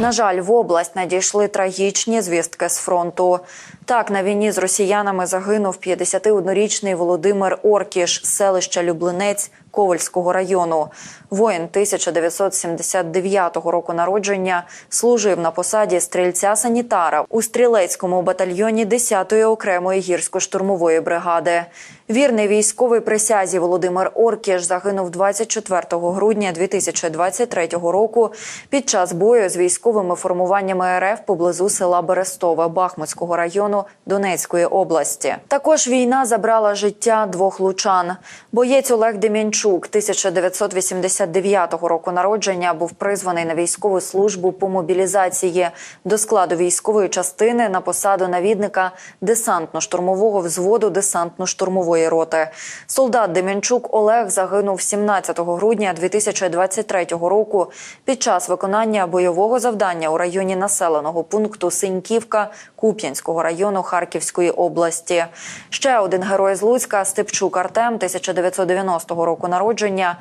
На жаль, в область надійшли трагічні звістки з фронту. Так, на війні з росіянами загинув 51-річний Володимир Оркіш селища Люблинець Ковальського району. Воїн 1979 року народження служив на посаді стрільця-санітара у стрілецькому батальйоні 10-ї окремої гірсько-штурмової бригади. Вірний військовий присязі Володимир Оркіш загинув 24 грудня 2023 року під час бою з військовими формуваннями РФ поблизу села Берестове Бахмутського району Донецької області. Також війна забрала життя двох лучан. Боєць Олег Дем'янчук 1989 року народження був призваний на військову службу по мобілізації до складу військової частини на посаду навідника десантно-штурмового взводу десантно-штурмової роти. Солдат Дем'янчук Олег загинув 17 грудня 2023 року під час виконання бойового завдання у районі населеного пункту Синьківка Куп'янського району Харківської області. Ще один герой з Луцька Степчук Артем 1990 року народження.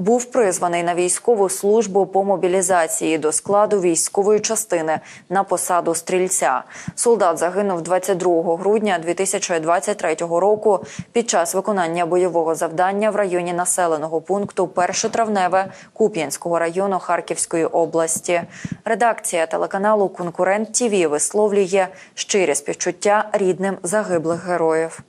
Був призваний на військову службу по мобілізації до складу військової частини на посаду стрільця. Солдат загинув 22 грудня 2023 року під час виконання бойового завдання в районі населеного пункту Перше травневе Куп'янського району Харківської області. Редакція телеканалу Конкурент ТІВІ висловлює щирі співчуття рідним загиблих героїв.